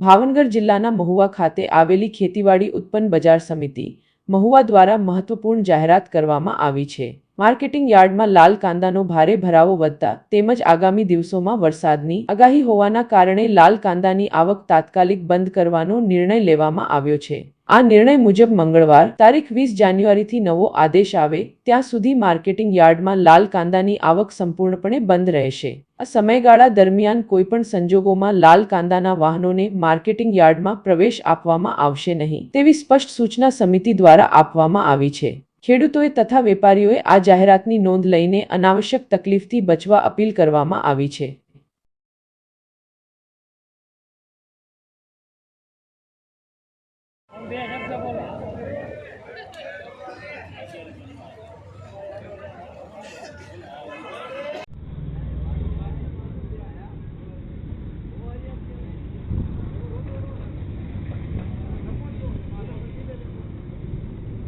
ભાવનગર જિલ્લાના મહુવા ખાતે આવેલી ખેતીવાડી ઉત્પન્ન બજાર સમિતિ મહુવા દ્વારા મહત્વપૂર્ણ જાહેરાત કરવામાં આવી છે. માર્કેટિંગ યાર્ડમાં લાલ કાંદાનો ભારે ભરાવો વધતા તેમજ આગામી દિવસોમાં વરસાદની આગાહી હોવાના કારણે લાલ કાંદાની આવક તાત્કાલિક બંધ કરવાનો નિર્ણય લેવામાં આવ્યો છે. આ નિર્ણય મુજબ મંગળવાર તારીખ વીસ જાન્યુઆરીથી નવો આદેશ આવે, ત્યાં સુધી માર્કેટિંગ યાર્ડમાં લાલ કાંદાની આવક સંપૂર્ણપણે બંધ રહેશે. આ સમયગાળા દરમિયાન કોઈપણ સંજોગોમાં લાલ કાંદાના વાહનોને માર્કેટિંગ યાર્ડમાં પ્રવેશ આપવામાં આવશે નહીં, તેવી સ્પષ્ટ સૂચના સમિતિ દ્વારા આપવામાં આવી છે. ખેડૂતોએ તથા વેપારીઓએ આ જાહેરાતની નોંધ લઈને અનાવશ્યક તકલીફથી બચવા અપીલ કરવામાં આવી છે.